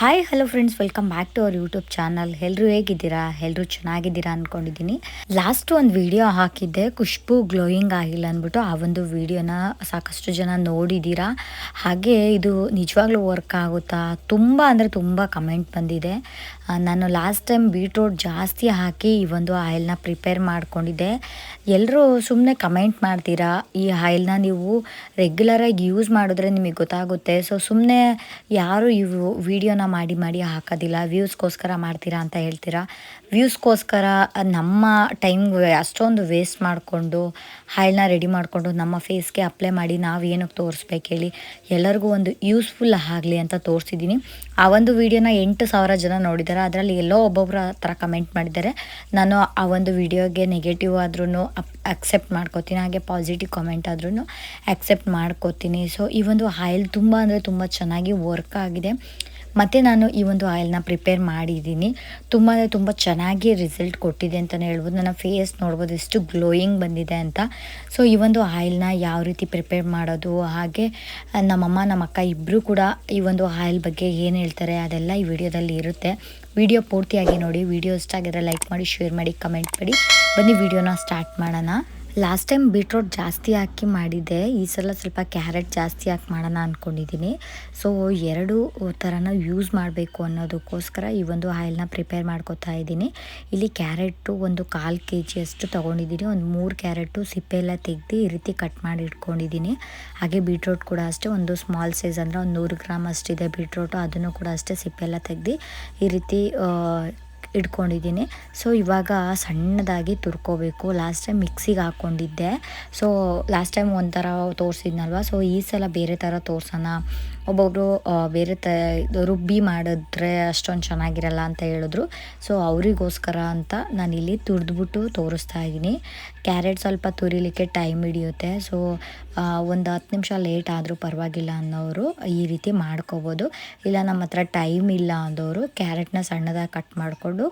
Hi hello friends welcome back to our YouTube channel ಎಲ್ಲರೂ ಹೇಗಿದ್ದೀರಾ? ಎಲ್ಲರೂ ಚೆನ್ನಾಗಿದ್ದೀರಾ ಅಂದ್ಕೊಂಡಿದ್ದೀನಿ ಲಾಸ್ಟ್ ಒಂದು ವಿಡಿಯೋ ಹಾಕಿದ್ದೆ. ಖುಷ್ಬು ಗ್ಲೋಯಿಂಗ್ ಆಗಿಲ್ಲ ಅಂದ್ಬಿಟ್ಟು ಆ ಒಂದು ವಿಡಿಯೋನ ಸಾಕಷ್ಟು ಜನ ನೋಡಿದ್ದೀರಾ? ಹಾಗೆ ಇದು ನಿಜವಾಗ್ಲೂ ವರ್ಕ್ ಆಗುತ್ತಾ? ತುಂಬ ಅಂದರೆ ತುಂಬ ಕಮೆಂಟ್ ಬಂದಿದೆ. ನಾನು ಲಾಸ್ಟ್ ಟೈಮ್ ಬೀಟ್ರೋಟ್ ಜಾಸ್ತಿ ಹಾಕಿ ಈ ಒಂದು ಆಯಿಲ್ನ ಪ್ರಿಪೇರ್ ಮಾಡ್ಕೊಂಡಿದ್ದೆ. ಎಲ್ಲರೂ ಸುಮ್ಮನೆ ಕಮೆಂಟ್ ಮಾಡ್ತೀರಾ? ಈ ಆಯಿಲ್ನ ನೀವು ರೆಗ್ಯುಲರಾಗಿ ಯೂಸ್ ಮಾಡಿದ್ರೆ ನಿಮಗೆ ಗೊತ್ತಾಗುತ್ತೆ. ಸೊ ಸುಮ್ಮನೆ ಯಾರು ಇವು ವಿಡಿಯೋನ ಮಾಡಿ ಮಾಡಿ ಹಾಕೋದಿಲ್ಲ, ವ್ಯೂಸ್ಗೋಸ್ಕರ ಮಾಡ್ತೀರಾ ಅಂತ ಹೇಳ್ತೀರಾ? ವ್ಯೂಸ್ಗೋಸ್ಕರ ನಮ್ಮ ಟೈಮ್ ಅಷ್ಟೊಂದು ವೇಸ್ಟ್ ಮಾಡಿಕೊಂಡು ಆಯಿಲ್ನ ರೆಡಿ ಮಾಡಿಕೊಂಡು ನಮ್ಮ ಫೇಸ್ಗೆ ಅಪ್ಲೈ ಮಾಡಿ ನಾವು ಏನಕ್ಕೆ ತೋರಿಸ್ಬೇಕು ಹೇಳಿ ಎಲ್ಲರಿಗೂ ಒಂದು ಯೂಸ್ಫುಲ್ ಆಗಲಿ ಅಂತ ತೋರಿಸಿದ್ದೀನಿ. ಆ ಒಂದು ವಿಡಿಯೋನ ಎಂಟು ಸಾವಿರ ಜನ ನೋಡಿದ್ದಾರೆ ಅದರಲ್ಲಿ ಎಲ್ಲೋ ಒಬ್ಬೊಬ್ಬರ ಥರ ಕಮೆಂಟ್ ಮಾಡಿದ್ದಾರೆ. ನಾನು ಆ ಒಂದು ವಿಡಿಯೋಗೆ ನೆಗೆಟಿವ್ ಆದ್ರೂ ಅಕ್ಸೆಪ್ಟ್ ಮಾಡ್ಕೋತೀನಿ, ಹಾಗೆ ಪಾಸಿಟಿವ್ ಕಮೆಂಟ್ ಆದ್ರೂ ಅಕ್ಸೆಪ್ಟ್ ಮಾಡ್ಕೋತೀನಿ. ಸೊ ಈ ಒಂದು ಆಯಿಲ್ ತುಂಬ ಅಂದರೆ ತುಂಬ ಚೆನ್ನಾಗಿ ವರ್ಕ್ ಆಗಿದೆ. ಮತ್ತು ನಾನು ಈ ಒಂದು ಆಯಿಲ್ನ ಪ್ರಿಪೇರ್ ಮಾಡಿದ್ದೀನಿ. ತುಂಬ ತುಂಬ ಚೆನ್ನಾಗಿ ರಿಸಲ್ಟ್ ಕೊಟ್ಟಿದೆ ಅಂತಲೇ ಹೇಳ್ಬೋದು. ನನ್ನ ಫೇಸ್ ನೋಡ್ಬೋದು ಎಷ್ಟು ಗ್ಲೋಯಿಂಗ್ ಬಂದಿದೆ ಅಂತ. ಸೊ, ಈ ಒಂದು ಆಯಿಲ್ನ ಯಾವ ರೀತಿ ಪ್ರಿಪೇರ್ ಮಾಡೋದು, ಹಾಗೆ ನಮ್ಮಮ್ಮ ನಮ್ಮ ಅಕ್ಕ ಇಬ್ಬರು ಕೂಡ ಈ ಒಂದು ಆಯಿಲ್ ಬಗ್ಗೆ ಏನು ಹೇಳ್ತಾರೆ ಅದೆಲ್ಲ ಈ ವಿಡಿಯೋದಲ್ಲಿ ಇರುತ್ತೆ. ವಿಡಿಯೋ ಪೂರ್ತಿಯಾಗಿ ನೋಡಿ. ವಿಡಿಯೋ ಇಷ್ಟ ಆಗಿದ್ರೆ ಲೈಕ್ ಮಾಡಿ, ಶೇರ್ ಮಾಡಿ, ಕಮೆಂಟ್ ಮಾಡಿ. ಬನ್ನಿ, ವಿಡಿಯೋನ ಸ್ಟಾರ್ಟ್ ಮಾಡೋಣ. ಲಾಸ್ಟ್ ಟೈಮ್ ಬೀಟ್ರೋಟ್ ಜಾಸ್ತಿ ಹಾಕಿ ಮಾಡಿದ್ದೆ, ಈ ಸಲ ಸ್ವಲ್ಪ ಕ್ಯಾರೆಟ್ ಜಾಸ್ತಿ ಹಾಕಿ ಮಾಡೋಣ ಅಂದ್ಕೊಂಡಿದ್ದೀನಿ ಸೊ ಎರಡು ಥರನ ಯೂಸ್ ಮಾಡಬೇಕು ಅನ್ನೋದಕ್ಕೋಸ್ಕರ ಈ ಒಂದು ಆಯಿಲ್ನ ಪ್ರಿಪೇರ್ ಮಾಡ್ಕೋತಾ ಇದ್ದೀನಿ. ಇಲ್ಲಿ ಕ್ಯಾರೆಟು ಒಂದು ಕಾಲು ಕೆ ಜಿಯಷ್ಟು ತೊಗೊಂಡಿದ್ದೀನಿ ಒಂದು ಮೂರು ಕ್ಯಾರೆಟು ಸಿಪ್ಪೆ ಎಲ್ಲ ತೆಗೆದು ಈ ರೀತಿ ಕಟ್ ಮಾಡಿ ಇಟ್ಕೊಂಡಿದ್ದೀನಿ ಹಾಗೆ ಬೀಟ್ರೋಟ್ ಕೂಡ ಅಷ್ಟೇ, ಒಂದು ಸ್ಮಾಲ್ ಸೈಜ್ ಅಂದರೆ ಒಂದು ನೂರು ಗ್ರಾಮ್ ಅಷ್ಟಿದೆ ಬೀಟ್ರೋಟು ಅದನ್ನು ಕೂಡ ಅಷ್ಟೇ ಸಿಪ್ಪೆ ಎಲ್ಲ ತೆಗೆದು ಈ ರೀತಿ ಇಟ್ಕೊಂಡಿದ್ದೀನಿ. ಸೊ ಇವಾಗ ಸಣ್ಣದಾಗಿ ತುರ್ಕೋಬೇಕು. ಲಾಸ್ಟ್ ಟೈಮ್ ಮಿಕ್ಸಿಗೆ ಹಾಕ್ಕೊಂಡಿದ್ದೆ. ಸೊ ಲಾಸ್ಟ್ ಟೈಮ್ ಒಂಥರ ತೋರಿಸಿದ್ನಲ್ವ? ಸೊ ಈ ಸಲ ಬೇರೆ ಥರ ತೋರ್ಸೋಣ. ಒಬ್ಬೊಬ್ಬರು ಬೇರೆ ತ ರುಬ್ಬಿ ಮಾಡಿದ್ರೆ ಅಷ್ಟೊಂದು ಚೆನ್ನಾಗಿರಲ್ಲ ಅಂತ ಹೇಳಿದ್ರು. ಸೊ ಅವರಿಗೋಸ್ಕರ ಅಂತ ನಾನಿಲ್ಲಿ ತುರಿದ್ಬಿಟ್ಟು ತೋರಿಸ್ತಾ ಇದ್ದೀನಿ. ಕ್ಯಾರೆಟ್ ಸ್ವಲ್ಪ ತುರಿಲಿಕ್ಕೆ ಟೈಮ್ ಹಿಡಿಯುತ್ತೆ. ಸೊ ಒಂದು ಹತ್ತು ನಿಮಿಷ ಲೇಟ್ ಆದರೂ ಪರವಾಗಿಲ್ಲ ಅನ್ನೋರು ಈ ರೀತಿ ಮಾಡ್ಕೋಬೋದು. ಇಲ್ಲ, ನಮ್ಮ ಹತ್ರ ಟೈಮ್ ಇಲ್ಲ ಅಂದವರು ಕ್ಯಾರೆಟ್ನ ಸಣ್ಣದಾಗಿ ಕಟ್ ಮಾಡಿಕೊಂಡು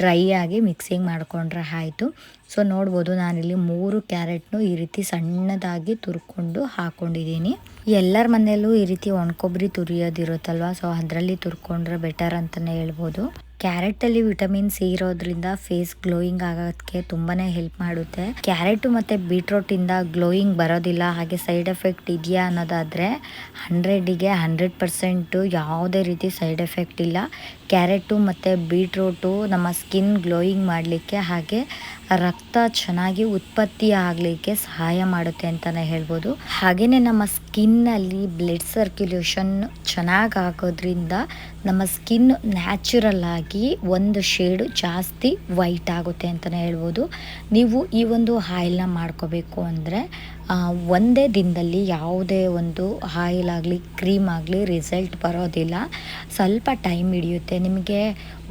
ಡ್ರೈ ಆಗಿ ಮಿಕ್ಸಿಂಗ್ ಮಾಡಿಕೊಂಡ್ರೆ ಆಯಿತು. ಸೊ ನೋಡ್ಬೋದು ನಾನಿಲ್ಲಿ ಮೂರು ಕ್ಯಾರೆಟ್ನು ಈ ರೀತಿ ಸಣ್ಣದಾಗಿ ತುರ್ಕೊಂಡು ಹಾಕೊಂಡಿದ್ದೀನಿ. ಎಲ್ಲರ ಮನೆಯಲ್ಲೂ ಈ ರೀತಿ ಒಣಕೊಬ್ಬರಿ ತುರಿಯೋದಿರುತ್ತಲ್ವ? ಸೊ ಅದರಲ್ಲಿ ತುರ್ಕೊಂಡ್ರೆ ಬೆಟರ್ ಅಂತಲೇ ಹೇಳ್ಬೋದು. ಕ್ಯಾರೆಟಲ್ಲಿ ವಿಟಮಿನ್ ಸಿ ಇರೋದ್ರಿಂದ ಫೇಸ್ ಗ್ಲೋಯಿಂಗ್ ಆಗೋದಕ್ಕೆ ತುಂಬಾನೇ ಹೆಲ್ಪ್ ಮಾಡುತ್ತೆ. ಕ್ಯಾರೆಟು ಮತ್ತು ಬೀಟ್ರೋಟಿಂದ ಗ್ಲೋಯಿಂಗ್ ಬರೋದಿಲ್ಲ, ಹಾಗೆ ಸೈಡ್ ಎಫೆಕ್ಟ್ ಇದೆಯಾ ಅನ್ನೋದಾದರೆ ಹಂಡ್ರೆಡಿಗೆ ಹಂಡ್ರೆಡ್ ಪರ್ಸೆಂಟು ಯಾವುದೇ ರೀತಿ ಸೈಡ್ ಎಫೆಕ್ಟ್ ಇಲ್ಲ. ಕ್ಯಾರೆಟು ಮತ್ತು ಬೀಟ್ರೋಟು ನಮ್ಮ ಸ್ಕಿನ್ ಗ್ಲೋಯಿಂಗ್ ಮಾಡಲಿಕ್ಕೆ ಹಾಗೆ ರಕ್ತ ಚೆನ್ನಾಗಿ ಉತ್ಪತ್ತಿ ಆಗಲಿಕ್ಕೆ ಸಹಾಯ ಮಾಡುತ್ತೆ ಅಂತಲೇ ಹೇಳ್ಬೋದು. ಹಾಗೆಯೇ ನಮ್ಮ ಸ್ಕಿನ್ನಲ್ಲಿ ಬ್ಲಡ್ ಸರ್ಕ್ಯುಲೇಷನ್ ಚೆನ್ನಾಗಿ ಆಗೋದ್ರಿಂದ ನಮ್ಮ ಸ್ಕಿನ್ ನ್ಯಾಚುರಲ್ ಆಗಿ ಒಂದು ಶೇಡು ಜಾಸ್ತಿ ವೈಟ್ ಆಗುತ್ತೆ ಅಂತಲೇ ಹೇಳ್ಬೋದು. ನೀವು ಈ ಒಂದು ಆಯಿಲ್ನ ಮಾಡ್ಕೋಬೇಕು ಅಂದರೆ ಒಂದೇ ದಿನದಲ್ಲಿ ಯಾವುದೇ ಒಂದು ಆಯಿಲ್ ಆಗಲಿ, ಕ್ರೀಮ್ ಆಗಲಿ ರಿಸಲ್ಟ್ ಬರೋದಿಲ್ಲ. ಸ್ವಲ್ಪ ಟೈಮ್ ಹಿಡಿಯುತ್ತೆ. ನಿಮಗೆ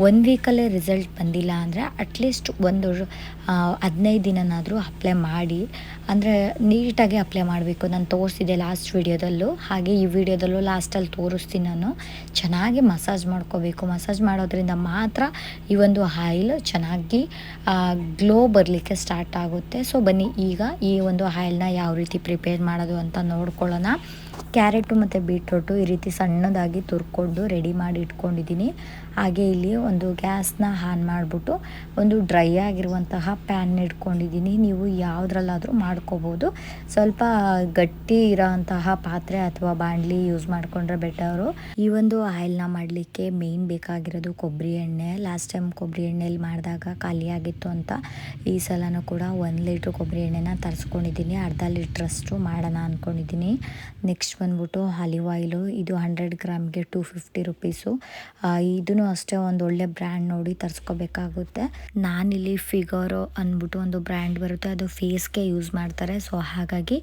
ಒಂದು ವೀಕಲ್ಲೇ ರಿಸಲ್ಟ್ ಬಂದಿಲ್ಲ ಅಂದರೆ ಅಟ್ಲೀಸ್ಟ್ ಒಂದು ಹದಿನೈದು ದಿನನಾದರೂ ಅಪ್ಲೈ ಮಾಡಿ. ಅಂದರೆ ನೀಟಾಗಿ ಅಪ್ಲೈ ಮಾಡಬೇಕು. ನಾನು ತೋರಿಸಿದೆ ಲಾಸ್ಟ್ ವಿಡಿಯೋದಲ್ಲೂ ಹಾಗೆ ಈ ವಿಡಿಯೋದಲ್ಲೂ ಲಾಸ್ಟಲ್ಲಿ ತೋರಿಸ್ತೀನಿ ನಾನು. ಚೆನ್ನಾಗಿ ಮಸಾಜ್ ಮಾಡ್ಕೋಬೇಕು. ಮಸಾಜ್ ಮಾಡೋದ್ರಿಂದ ಮಾತ್ರ ಈ ಒಂದು ಆಯಿಲ್ ಚೆನ್ನಾಗಿ ಗ್ಲೋ ಬರಲಿಕ್ಕೆ ಸ್ಟಾರ್ಟ್ ಆಗುತ್ತೆ. ಸೊ ಬನ್ನಿ, ಈಗ ಈ ಒಂದು ಆಯಿಲ್ನ ಯಾವ ರೀತಿ ಪ್ರಿಪೇರ್ ಮಾಡೋದು ಅಂತ ನೋಡ್ಕೊಳ್ಳೋಣ. ಕ್ಯಾರೆಟು ಮತ್ತು ಬೀಟ್ರೋಟು ಈ ರೀತಿ ಸಣ್ಣದಾಗಿ ತುರ್ಕೊಂಡು ರೆಡಿ ಮಾಡಿ ಇಟ್ಕೊಂಡಿದ್ದೀನಿ. ಹಾಗೆ ಇಲ್ಲಿ ಒಂದು ಗ್ಯಾಸ್ನ ಆನ್ ಮಾಡಿಬಿಟ್ಟು ಒಂದು ಡ್ರೈ ಆಗಿರುವಂತಹ ಪ್ಯಾನ್ ಇಟ್ಕೊಂಡಿದ್ದೀನಿ. ನೀವು ಯಾವುದ್ರಲ್ಲಾದರೂ ಮಾಡ್ಕೋಬೋದು. ಸ್ವಲ್ಪ ಗಟ್ಟಿ ಇರೋಂತಹ ಪಾತ್ರೆ ಅಥವಾ ಬಾಂಡ್ಲಿ ಯೂಸ್ ಮಾಡಿಕೊಂಡ್ರೆ ಬೆಟರು. ಈ ಒಂದು ಆಯಿಲ್ನ ಮಾಡಲಿಕ್ಕೆ ಮೇಯ್ನ್ ಬೇಕಾಗಿರೋದು ಕೊಬ್ಬರಿ ಎಣ್ಣೆ. ಲಾಸ್ಟ್ ಟೈಮ್ ಕೊಬ್ಬರಿ ಎಣ್ಣೆಯಲ್ಲಿ ಮಾಡಿದಾಗ ಖಾಲಿಯಾಗಿತ್ತು ಅಂತ ಈ ಸಲನೂ ಕೂಡ ಒಂದು ಲೀಟ್ರ್ ಕೊಬ್ಬರಿ ಎಣ್ಣೆನ ತರಿಸ್ಕೊಂಡಿದ್ದೀನಿ. ಅರ್ಧ ಲೀಟ್ರಷ್ಟು ಮಾಡೋಣ ಅಂದ್ಕೊಂಡಿದ್ದೀನಿ ನೆಕ್ಸ್ಟ್ ಬಂದ್ಬಿಟ್ಟು ಆಲಿವ್ ಆಯಿಲು ಇದು ಹಂಡ್ರೆಡ್ ಗ್ರಾಮ್ಗೆ ಟೂ ಫಿಫ್ಟಿ ರುಪೀಸು ಇದನ್ನು ಅಷ್ಟೇ ಒಂದು ಒಳ್ಳೆ ಬ್ರ್ಯಾಂಡ್ ನೋಡಿ ತರಿಸ್ಕೋಬೇಕಾಗುತ್ತೆ. ನಾನಿಲ್ಲಿ ಫಿಗರೋ ಅಂದ್ಬಿಟ್ಟು ಒಂದು ಬ್ರ್ಯಾಂಡ್ ಬರುತ್ತೆ, ಅದು ಫೇಸ್ಗೆ ಯೂಸ್ ಮಾಡ್ತಾರೆ. ಸೊ ಹಾಗಾಗಿ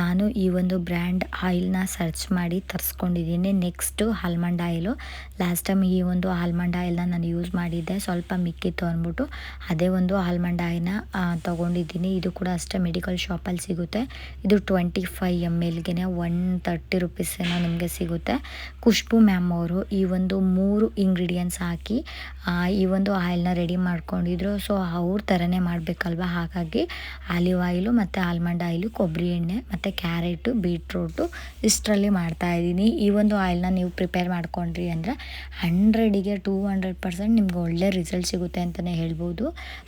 ನಾನು ಈ ಒಂದು ಬ್ರ್ಯಾಂಡ್ ಆಯಿಲ್ನ ಸರ್ಚ್ ಮಾಡಿ ತರಿಸ್ಕೊಂಡಿದ್ದೀನಿ. Next almond oil last time ಈ ಒಂದು ಆಲ್ಮಂಡ್ ಆಯಿಲ್ನ ನಾನು ಯೂಸ್ ಮಾಡಿದ್ದೆ, ಸ್ವಲ್ಪ ಮಿಕ್ಕಿತ್ತು ಅಂದ್ಬಿಟ್ಟು. ಅದೇ ಒಂದು ಆಲ್ಮಂಡ್ ಆಯಿಲ್ನ ತೊಗೊಂಡಿದ್ದೀನಿ. ಇದು ಕೂಡ ಅಷ್ಟೇ ಮೆಡಿಕಲ್ ಶಾಪಲ್ಲಿ ಸಿಗುತ್ತೆ. ಇದು ಟ್ವೆಂಟಿ ಫೈವ್ ಎಂ ಎಲ್ಗೆ ಒನ್ ತರ್ಟಿ ರುಪೀಸ್ ಏನೋ ನಿಮಗೆ ಸಿಗುತ್ತೆ. ಖುಷ್ಬು ಮ್ಯಾಮ್ ಅವರು ಈ ಒಂದು ಮೂರು ಇಂಗ್ರೀಡಿಯೆಂಟ್ಸ್ ಹಾಕಿ ಈ ಒಂದು ಆಯಿಲ್ನ ರೆಡಿ ಮಾಡ್ಕೊಂಡಿದ್ರು. ಸೊ ಅವ್ರ ಥರನೇ ಮಾಡಬೇಕಲ್ವ? ಹಾಗಾಗಿ ಆಲಿವ್ ಆಯಿಲು ಮತ್ತು ಆಲ್ಮಂಡ್ ಆಯಿಲು ಕೊಬ್ಬರಿ ಎಣ್ಣೆ ಮತ್ತು ಕ್ಯಾರೆಟು ಬೀಟ್ರೂಟು ಇಷ್ಟರಲ್ಲಿ ಮಾಡ್ತಾಯಿದ್ದೀನಿ ಈ ಒಂದು ಆಯಿಲ್ನ ನೀವು ಪ್ರಿಪೇರ್ ಮಾಡ್ಕೊಂಡ್ರಿ ಅಂದರೆ ಹಂಡ್ರೆಡಿಗೆ ಟೂ ಹಂಡ್ರೆಡ್ ಪರ್ಸೆಂಟ್ ನಿಮ್ಗೆ ಒಳ್ಳೆ ರಿಸಲ್ಟ್ ಸಿಗುತ್ತೆ ಅಂತಲೇ ಹೇಳ್ಬೋದು.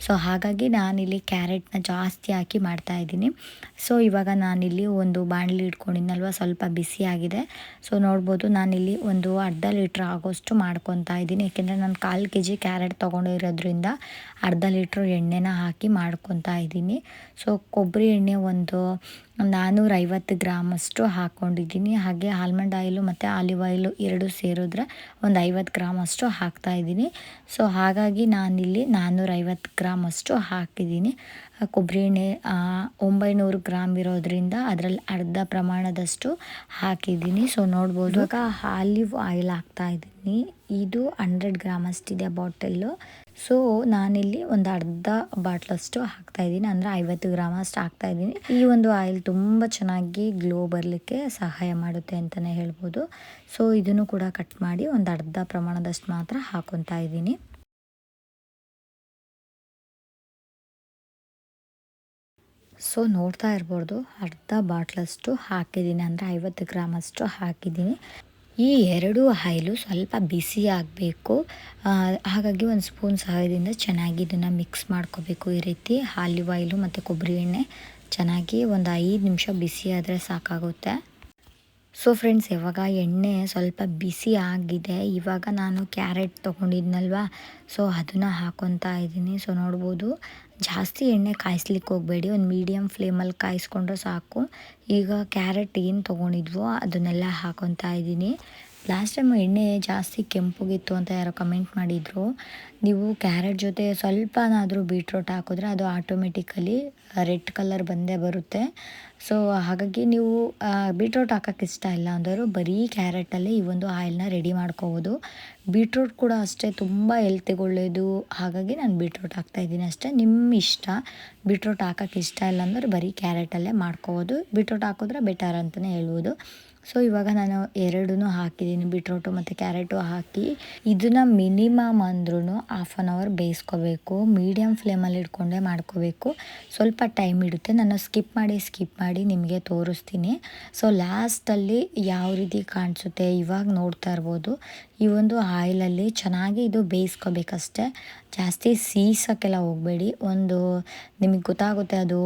ಸೊ ಹಾಗಾಗಿ ನಾನಿಲ್ಲಿ ಕ್ಯಾರೆಟ್ನ ಜಾಸ್ತಿ ಹಾಕಿ ಮಾಡ್ತಾಯಿದ್ದೀನಿ ಸೊ ಇವಾಗ ನಾನಿಲ್ಲಿ ಒಂದು ಬಾಣಲಿ ಇಟ್ಕೊಂಡಿದ್ನಲ್ವ? ಸ್ವಲ್ಪ ಬಿಸಿ ಆಗಿದೆ ಸೊ ನೋಡ್ಬೋದು ನಾನಿಲ್ಲಿ ಒಂದು ಅರ್ಧ ಲೀಟ್ರ್ ಆಗೋಷ್ಟು ಮಾಡ್ಕೊತಾ ಇದ್ದೀನಿ. ಯಾಕೆಂದರೆ ನಾನು ಕಾಲು ಕೆ ಜಿ ಕ್ಯಾರೆಟ್ ತೊಗೊಂಡಿರೋದ್ರಿಂದ ಅರ್ಧ ಲೀಟ್ರ್ ಎಣ್ಣೆನ ಹಾಕಿ ಮಾಡ್ಕೊತಾ ಇದ್ದೀನಿ. ಸೊ ಕೊಬ್ಬರಿ ಎಣ್ಣೆ ಒಂದು ನಾನ್ನೂರೈವತ್ತು ಗ್ರಾಮಷ್ಟು ಹಾಕ್ಕೊಂಡಿದ್ದೀನಿ ಹಾಗೆ ಆಲ್ಮಂಡ್ ಆಯಿಲು ಮತ್ತು ಆಲಿವ್ ಆಯಿಲು ಎರಡು ಸೇರಿದ್ರೆ ಒಂದು ಐವತ್ತು ಗ್ರಾಮಷ್ಟು ಹಾಕ್ತಾಯಿದ್ದೀನಿ ಸೊ ಹಾಗಾಗಿ ನಾನಿಲ್ಲಿ ನಾನ್ನೂರೈವತ್ತು ಗ್ರಾಮಷ್ಟು ಹಾಕಿದ್ದೀನಿ. ಕೊಬ್ಬರಿ ಎಣ್ಣೆ ಒಂಬೈನೂರು ಗ್ರಾಮ್ ಇರೋದ್ರಿಂದ ಅದರಲ್ಲಿ ಅರ್ಧ ಪ್ರಮಾಣದಷ್ಟು ಹಾಕಿದ್ದೀನಿ. ಸೊ ನೋಡ್ಬೋದು. ಆಲಿವ್ ಆಯಿಲ್ ಹಾಕ್ತಾಯಿದ್ದೀನಿ ಇದು ಹಂಡ್ರೆಡ್ ಗ್ರಾಮ್ ಅಷ್ಟಿದೆ ಬಾಟಲ್ಲು. ಸೊ ನಾನಿಲ್ಲಿ ಒಂದು ಅರ್ಧ ಬಾಟ್ಲಷ್ಟು ಹಾಕ್ತಾಯಿದ್ದೀನಿ ಅಂದರೆ ಐವತ್ತು ಗ್ರಾಮ್ ಅಷ್ಟು ಹಾಕ್ತಾಯಿದ್ದೀನಿ ಈ ಒಂದು ಆಯಿಲ್ ತುಂಬ ಚೆನ್ನಾಗಿ ಗ್ಲೋ ಬರಲಿಕ್ಕೆ ಸಹಾಯ ಮಾಡುತ್ತೆ ಅಂತಲೇ ಹೇಳ್ಬೋದು. ಸೊ ಇದನ್ನು ಕೂಡ ಕಟ್ ಮಾಡಿ ಒಂದು ಅರ್ಧ ಪ್ರಮಾಣದಷ್ಟು ಮಾತ್ರ ಹಾಕೊತಾ ಇದ್ದೀನಿ. ಸೊ ನೋಡ್ತಾ ಇರ್ಬೋದು, ಅರ್ಧ ಬಾಟ್ಲಷ್ಟು ಹಾಕಿದ್ದೀನಿ. ಅಂದರೆ ಐವತ್ತು ಗ್ರಾಮಷ್ಟು ಹಾಕಿದ್ದೀನಿ. ಈ ಎರಡು ಆಯಿಲು ಸ್ವಲ್ಪ ಬಿಸಿ ಆಗಬೇಕು. ಹಾಗಾಗಿ ಒಂದು ಸ್ಪೂನ್ ಸಹಾಯದಿಂದ ಚೆನ್ನಾಗಿ ಇದನ್ನು ಮಿಕ್ಸ್ ಮಾಡ್ಕೋಬೇಕು. ಈ ರೀತಿ ಆಲಿವ್ ಆಯಿಲು ಮತ್ತು ಕೊಬ್ಬರಿ ಎಣ್ಣೆ ಚೆನ್ನಾಗಿ ಒಂದು ಐದು ನಿಮಿಷ ಬಿಸಿ ಆದರೆ ಸಾಕಾಗುತ್ತೆ. ಸೊ ಫ್ರೆಂಡ್ಸ್ ಇವಾಗ ಎಣ್ಣೆ ಸ್ವಲ್ಪ ಬಿಸಿ ಆಗಿದೆ. ಇವಾಗ ನಾನು ಕ್ಯಾರೆಟ್ ತೊಗೊಂಡಿದ್ನಲ್ವಾ? ಸೊ ಅದನ್ನು ಹಾಕೊತಾ ಇದ್ದೀನಿ. ಸೊ ನೋಡ್ಬೋದು. ಜಾಸ್ತಿ ಎಣ್ಣೆ ಕಾಯಿಸ್ಲಿಕ್ಕೆ ಹೋಗಬೇಡಿ. ಒಂದು ಮೀಡಿಯಮ್ ಫ್ಲೇಮಲ್ಲಿ ಕಾಯಿಸ್ಕೊಂಡ್ರೆ ಸಾಕು. ಈಗ ಕ್ಯಾರೆಟ್ ಏನು ತೊಗೊಂಡಿದ್ವೋ ಅದನ್ನೆಲ್ಲ ಹಾಕೊತಾ ಇದ್ದೀನಿ. ಲಾಸ್ಟ್ ಟೈಮ್ ಎಣ್ಣೆ ಜಾಸ್ತಿ ಕೆಂಪುಗಿತ್ತು ಅಂತ ಯಾರೋ ಕಮೆಂಟ್ ಮಾಡಿದರು. ನೀವು ಕ್ಯಾರೆಟ್ ಜೊತೆ ಸ್ವಲ್ಪನಾದರೂ ಬೀಟ್ರೋಟ್ ಹಾಕಿದ್ರೆ ಅದು ಆಟೋಮೆಟಿಕಲಿ ರೆಡ್ ಕಲರ್ ಬಂದೇ ಬರುತ್ತೆ. ಸೊ ಹಾಗಾಗಿ ನೀವು ಬೀಟ್ರೋಟ್ ಹಾಕೋಕ್ಕೆ ಇಷ್ಟ ಇಲ್ಲ ಅಂದರು ಬರೀ ಕ್ಯಾರೆಟಲ್ಲೇ ಈ ಒಂದು ಆಯಿಲ್ನ ರೆಡಿ ಮಾಡ್ಕೋಬೋದು. ಬೀಟ್ರೋಟ್ ಕೂಡ ಅಷ್ಟೇ ತುಂಬ ಹೆಲ್ತಿಗೆ ಒಳ್ಳೆಯದು ಹಾಗಾಗಿ ನಾನು ಬೀಟ್ರೋಟ್ ಹಾಕ್ತಾಯಿದ್ದೀನಿ ಅಷ್ಟೇ. ನಿಮ್ಮ ಇಷ್ಟ. ಬೀಟ್ರೋಟ್ ಹಾಕೋಕ್ಕೆ ಇಷ್ಟ ಇಲ್ಲ ಅಂದರೆ ಬರೀ ಕ್ಯಾರೆಟಲ್ಲೇ ಮಾಡ್ಕೋಬೋದು. ಬೀಟ್ರೋಟ್ ಹಾಕಿದ್ರೆ ಬೆಟರ್ ಅಂತಲೇ ಹೇಳ್ಬೋದು. ಸೊ ಇವಾಗ ನಾನು ಎರಡೂ ಹಾಕಿದ್ದೀನಿ ಬೀಟ್ರೋಟು ಮತ್ತು ಕ್ಯಾರೆಟು ಹಾಕಿ. ಇದನ್ನು ಮಿನಿಮಮ್ ಅಂದ್ರೂ ಹಾಫ್ ಆನ್ ಅವರ್ ಬೇಯಿಸ್ಕೋಬೇಕು ಮೀಡಿಯಮ್ ಫ್ಲೇಮಲ್ಲಿ ಇಟ್ಕೊಂಡೇ ಮಾಡ್ಕೋಬೇಕು. ಸ್ವಲ್ಪ ಟೈಮ್ ಇಡುತ್ತೆ ನಾನು ಸ್ಕಿಪ್ ಮಾಡಿ ಸ್ಕಿಪ್ ಮಾಡಿ ನಿಮಗೆ ತೋರಿಸ್ತೀನಿ. ಸೊ ಲಾಸ್ಟಲ್ಲಿ ಯಾವ ರೀತಿ ಕಾಣಿಸುತ್ತೆ ಇವಾಗ ನೋಡ್ತಾ ಇರ್ಬೋದು. ಈ ಒಂದು ಆಯಿಲಲ್ಲಿ ಚೆನ್ನಾಗಿ ಇದು ಬೇಯಿಸ್ಕೋಬೇಕಷ್ಟೆ. ಜಾಸ್ತಿ ಸೀಸೋಕ್ಕೆಲ್ಲ ಹೋಗಬೇಡಿ. ಒಂದು ನಿಮಗೆ ಗೊತ್ತಾಗುತ್ತೆ ಅದು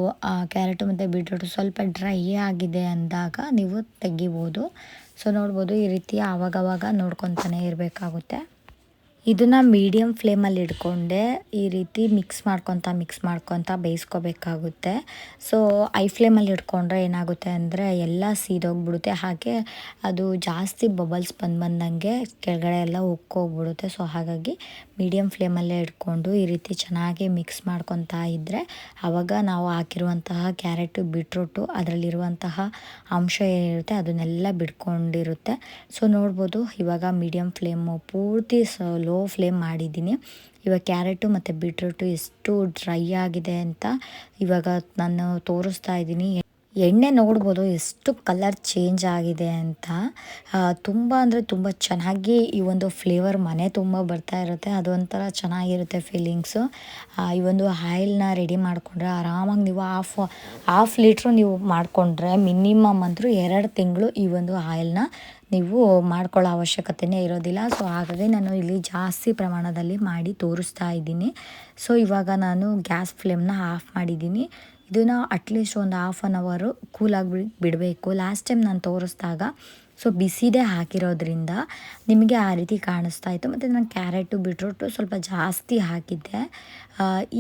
ಕ್ಯಾರೆಟು ಮತ್ತು ಬೀಟ್ರೂಟು ಸ್ವಲ್ಪ ಡ್ರೈ ಆಗಿದೆ ಅಂದಾಗ ನೀವು ತೆಗಿಬೋದು. ಸೊ ನೋಡ್ಬೋದು ಈ ರೀತಿ ಆವಾಗವಾಗ ನೋಡ್ಕೊತಾನೆ ಇರಬೇಕಾಗುತ್ತೆ. ಇದನ್ನು ಮೀಡಿಯಮ್ ಫ್ಲೇಮಲ್ಲಿ ಇಟ್ಕೊಂಡೆ ಈ ರೀತಿ ಮಿಕ್ಸ್ ಮಾಡ್ಕೊತ ಮಿಕ್ಸ್ ಮಾಡ್ಕೊತ ಬೇಯಿಸ್ಕೋಬೇಕಾಗುತ್ತೆ. ಸೊ ಐ ಫ್ಲೇಮಲ್ಲಿ ಇಟ್ಕೊಂಡ್ರೆ ಏನಾಗುತ್ತೆ ಅಂದರೆ ಎಲ್ಲ ಸೀದೋಗ್ಬಿಡುತ್ತೆ. ಹಾಗೆ ಅದು ಜಾಸ್ತಿ ಬಬಲ್ಸ್ ಬಂದು ಬಂದಂಗೆ ಕೆಳಗಡೆ ಎಲ್ಲ ಉಕ್ಕೋಗ್ಬಿಡುತ್ತೆ. ಸೊ ಹಾಗಾಗಿ ಮೀಡಿಯಮ್ ಫ್ಲೇಮಲ್ಲೇ ಇಟ್ಕೊಂಡು ಈ ರೀತಿ ಚೆನ್ನಾಗಿ ಮಿಕ್ಸ್ ಮಾಡ್ಕೊತಾ ಇದ್ದರೆ ಆವಾಗ ನಾವು ಹಾಕಿರುವಂತಹ ಕ್ಯಾರೆಟು ಬೀಟ್ರೂಟು ಅದರಲ್ಲಿರುವಂತಹ ಅಂಶ ಏನಿರುತ್ತೆ ಅದನ್ನೆಲ್ಲ ಬಿಡ್ಕೊಂಡಿರುತ್ತೆ. ಸೊ ನೋಡ್ಬೋದು ಇವಾಗ ಮೀಡಿಯಮ್ ಫ್ಲೇಮು ಪೂರ್ತಿ ಲೋ ಫ್ಲೇಮ್ ಮಾಡಿದ್ದೀನಿ. ಇವಾಗ ಕ್ಯಾರೆಟು ಮತ್ತು ಬೀಟ್ರೂಟು ಎಷ್ಟು ಡ್ರೈ ಆಗಿದೆ ಅಂತ ಇವಾಗ ನಾನು ತೋರಿಸ್ತಾ ಇದ್ದೀನಿ. ಎಣ್ಣೆ ನೋಡ್ಬೋದು ಎಷ್ಟು ಕಲರ್ ಚೇಂಜ್ ಆಗಿದೆ ಅಂತ. ತುಂಬ ಅಂದರೆ ತುಂಬ ಚೆನ್ನಾಗಿ ಈ ಒಂದು ಫ್ಲೇವರ್ ಮನೆ ತುಂಬ ಬರ್ತಾ ಇರುತ್ತೆ. ಅದೊಂಥರ ಚೆನ್ನಾಗಿರುತ್ತೆ ಫೀಲಿಂಗ್ಸು. ಈ ಒಂದು ಆಯಿಲ್ನ ರೆಡಿ ಮಾಡಿಕೊಂಡ್ರೆ ಆರಾಮಾಗಿ ನೀವು ಹಾಫ್ ಹಾಫ್ ಲೀಟ್ರು ನೀವು ಮಾಡಿಕೊಂಡ್ರೆ ಮಿನಿಮಮ್ ಅಂದರೂ ಎರಡು ತಿಂಗಳು ಈ ಒಂದು ಆಯಿಲ್ನ ನೀವು ಮಾಡ್ಕೊಳ್ಳೋ ಅವಶ್ಯಕತೆಯೇ ಇರೋದಿಲ್ಲ. ಸೊ ಹಾಗಾಗಿ ನಾನು ಇಲ್ಲಿ ಜಾಸ್ತಿ ಪ್ರಮಾಣದಲ್ಲಿ ಮಾಡಿ ತೋರಿಸ್ತಾ ಇದ್ದೀನಿ. ಸೊ ಇವಾಗ ನಾನು ಗ್ಯಾಸ್ ಫ್ಲೇಮ್ನ ಆಫ್ ಮಾಡಿದ್ದೀನಿ. ಇದನ್ನು ಅಟ್ಲೀಸ್ಟ್ ಒಂದು ಹಾಫ್ ಆನ್ ಅವರು ಕೂಲಾಗಿ ಬಿಡಬೇಕು. ಲಾಸ್ಟ್ ಟೈಮ್ ನಾನು ತೋರಿಸ್ದಾಗ ಸೊ ಬಿಸಿದೇ ಹಾಕಿರೋದ್ರಿಂದ ನಿಮಗೆ ಆ ರೀತಿ ಕಾಣಿಸ್ತಾ ಇತ್ತು. ಮತ್ತು ನಾನು ಕ್ಯಾರೆಟು ಬಿಟ್ರೋಟು ಸ್ವಲ್ಪ ಜಾಸ್ತಿ ಹಾಕಿದ್ದೆ.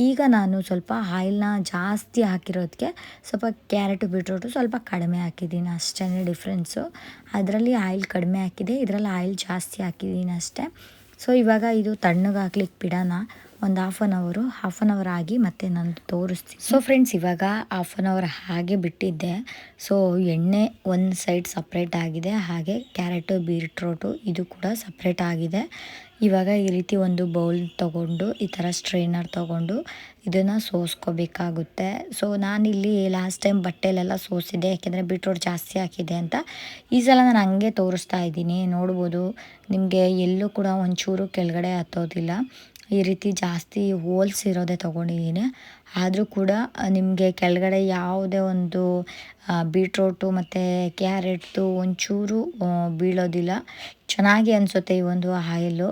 ಈಗ ನಾನು ಸ್ವಲ್ಪ ಆಯಿಲ್ನ ಜಾಸ್ತಿ ಹಾಕಿರೋದಕ್ಕೆ ಸ್ವಲ್ಪ ಕ್ಯಾರೆಟು ಬಿಟ್ರೋಟು ಸ್ವಲ್ಪ ಕಡಿಮೆ ಹಾಕಿದ್ದೀನಿ. ಅಷ್ಟೇ ಡಿಫ್ರೆನ್ಸು ಅದರಲ್ಲಿ ಆಯಿಲ್ ಕಡಿಮೆ ಹಾಕಿದೆ. ಇದರಲ್ಲಿ ಆಯಿಲ್ ಜಾಸ್ತಿ ಹಾಕಿದ್ದೀನಿ ಅಷ್ಟೇ. ಸೊ ಇವಾಗ ಇದು ತಣ್ಣಗೆ ಹಾಕ್ಲಿಕ್ಕೆ ಬಿಡೋಣ. ಒಂದು half an hour half an hour ಆಗಿ ಮತ್ತೆ ನಾನು ತೋರಿಸ್ತೀನಿ. ಸೊ ಫ್ರೆಂಡ್ಸ್ ಇವಾಗ ಹಾಫ್ ಆನ್ ಅವರ್ ಹಾಗೆ ಬಿಟ್ಟಿದ್ದೆ. ಸೊ ಎಣ್ಣೆ ಒಂದು ಸೈಡ್ ಸಪ್ರೇಟ್ ಆಗಿದೆ. ಹಾಗೆ ಕ್ಯಾರೆಟು ಬೀಟ್ರೋಟು ಇದು ಕೂಡ ಸಪ್ರೇಟ್ ಆಗಿದೆ. ಇವಾಗ ಈ ರೀತಿ ಒಂದು ಬೌಲ್ ತೊಗೊಂಡು, ಈ ಥರ ಸ್ಟ್ರೈನರ್ ತೊಗೊಂಡು ಇದನ್ನು ಸೋಸ್ಕೋಬೇಕಾಗುತ್ತೆ. ಸೊ ನಾನಿಲ್ಲಿ ಲಾಸ್ಟ್ ಟೈಮ್ ಬಟ್ಟೆಲೆಲ್ಲ ಸೋಸಿದ್ದೆ. ಯಾಕೆಂದರೆ ಬೀಟ್ರೋಟ್ ಜಾಸ್ತಿ ಹಾಕಿದೆ ಅಂತ. ಈ ಸಲ ನಾನು ಹಂಗೆ ತೋರಿಸ್ತಾ ಇದ್ದೀನಿ. ನೋಡ್ಬೋದು ನಿಮಗೆ ಎಲ್ಲೂ ಕೂಡ ಒಂಚೂರು ಕೆಳಗಡೆ ಹತ್ತೋದಿಲ್ಲ. ಈ ರೀತಿ ಜಾಸ್ತಿ ಹೋಲ್ಸ್ ಇರೋದೇ ತೊಗೊಂಡಿದ್ದೀನಿ ಆದರೂ ಕೂಡ ನಿಮಗೆ ಕೆಳಗಡೆ ಯಾವುದೇ ಒಂದು ಬೀಟ್ರೋಟು ಮತ್ತು ಕ್ಯಾರೆಟ್ದು ಒಂಚೂರು ಬೀಳೋದಿಲ್ಲ. ಚೆನ್ನಾಗಿ ಅನಿಸುತ್ತೆ ಈ ಒಂದು ಆಯಿಲು.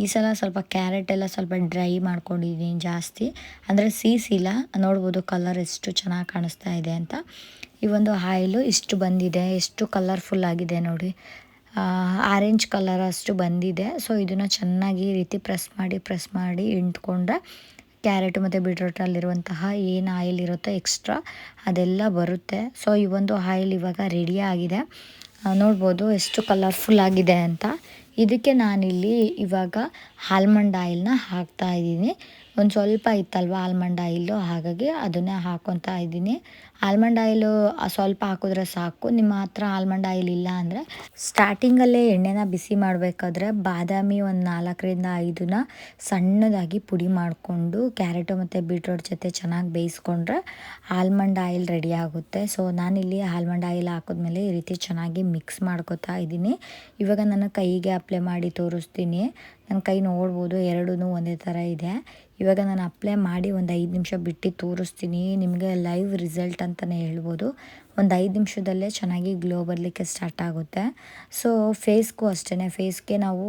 ಈ ಸಲ ಸ್ವಲ್ಪ ಕ್ಯಾರೆಟ್ ಎಲ್ಲ ಸ್ವಲ್ಪ ಡ್ರೈ ಮಾಡ್ಕೊಂಡಿದ್ದೀನಿ ಜಾಸ್ತಿ. ಅಂದರೆ ಸೀಸಿಲ್ಲ. ನೋಡ್ಬೋದು ಕಲರ್ ಎಷ್ಟು ಚೆನ್ನಾಗಿ ಕಾಣಿಸ್ತಾ ಇದೆ ಅಂತ. ಈ ಒಂದು ಆಯಿಲು ಇಷ್ಟು ಬಂದಿದೆ. ಎಷ್ಟು ಕಲರ್ಫುಲ್ ಆಗಿದೆ ನೋಡಿ. ಆರೆಂಜ್ ಕಲರ್ ಅಷ್ಟು ಬಂದಿದೆ. ಸೊ ಇದನ್ನು ಚೆನ್ನಾಗಿ ಈ ರೀತಿ ಪ್ರೆಸ್ ಮಾಡಿ ಪ್ರೆಸ್ ಮಾಡಿ ಇಂಟ್ಕೊಂಡ್ರೆ ಕ್ಯಾರೆಟ್ ಮತ್ತು ಬೀಟ್ರೂಟಲ್ಲಿರುವಂತಹ ಏನು ಆಯಿಲ್ ಇರುತ್ತೋ ಎಕ್ಸ್ಟ್ರಾ ಅದೆಲ್ಲ ಬರುತ್ತೆ. ಸೊ ಈ ಒಂದು ಆಯಿಲ್ ಇವಾಗ ರೆಡಿ ಆಗಿದೆ. ನೋಡ್ಬೋದು ಎಷ್ಟು ಕಲರ್ಫುಲ್ ಆಗಿದೆ ಅಂತ. ಇದಕ್ಕೆ ನಾನಿಲ್ಲಿ ಇವಾಗ ಆಲ್ಮಂಡ್ ಆಯಿಲ್ನ ಹಾಕ್ತಾ ಇದ್ದೀನಿ. ಒಂದು ಸ್ವಲ್ಪ ಇತ್ತಲ್ವ ಆಲ್ಮಂಡ್ ಆಯಿಲು, ಹಾಗಾಗಿ ಅದನ್ನೇ ಹಾಕ್ಕೊತಾ ಇದ್ದೀನಿ. ಆಲ್ಮಂಡ್ ಆಯಿಲು ಸ್ವಲ್ಪ ಹಾಕಿದ್ರೆ ಸಾಕು. ನಿಮ್ಮ ಹತ್ರ ಆಲ್ಮಂಡ್ ಆಯಿಲ್ ಇಲ್ಲ ಅಂದರೆ ಸ್ಟಾರ್ಟಿಂಗಲ್ಲೇ ಎಣ್ಣೆನ ಬಿಸಿ ಮಾಡಬೇಕಾದ್ರೆ ಬಾದಾಮಿ ಒಂದು ನಾಲ್ಕರಿಂದ ಐದನ್ನ ಸಣ್ಣದಾಗಿ ಪುಡಿ ಮಾಡಿಕೊಂಡು, ಕ್ಯಾರೆಟು ಮತ್ತು ಬೀಟ್ರೋಟ್ ಜೊತೆ ಚೆನ್ನಾಗಿ ಬೇಯಿಸ್ಕೊಂಡ್ರೆ ಆಲ್ಮಂಡ್ ಆಯಿಲ್ ರೆಡಿ ಆಗುತ್ತೆ. ಸೊ ನಾನಿಲ್ಲಿ ಆಲ್ಮಂಡ್ ಆಯಿಲ್ ಹಾಕಿದ್ಮೇಲೆ ಈ ರೀತಿ ಚೆನ್ನಾಗಿ ಮಿಕ್ಸ್ ಮಾಡ್ಕೋತಾ ಇದ್ದೀನಿ. ಇವಾಗ ನಾನು ಕೈಗೆ ಅಪ್ಲೈ ಮಾಡಿ ತೋರಿಸ್ತೀನಿ. ನನ್ನ ಕೈ ನೋಡ್ಬೋದು ಎರಡೂ ಒಂದೇ ಥರ ಇದೆ. ಇವಾಗ ನಾನು ಅಪ್ಲೈ ಮಾಡಿ ಒಂದು ಐದು ನಿಮಿಷ ಬಿಟ್ಟು ತೋರಿಸ್ತೀನಿ. ನಿಮಗೆ ಲೈವ್ ರಿಸಲ್ಟ್ ಅಂತಲೇ ಹೇಳ್ಬೋದು. ಒಂದು ಐದು ನಿಮಿಷದಲ್ಲೇ ಚೆನ್ನಾಗಿ ಗ್ಲೋ ಬರಲಿಕ್ಕೆ ಸ್ಟಾರ್ಟ್ ಆಗುತ್ತೆ. ಸೊ ಫೇಸ್ಗೂ ಅಷ್ಟೇ ಫೇಸ್ಗೆ ನಾವು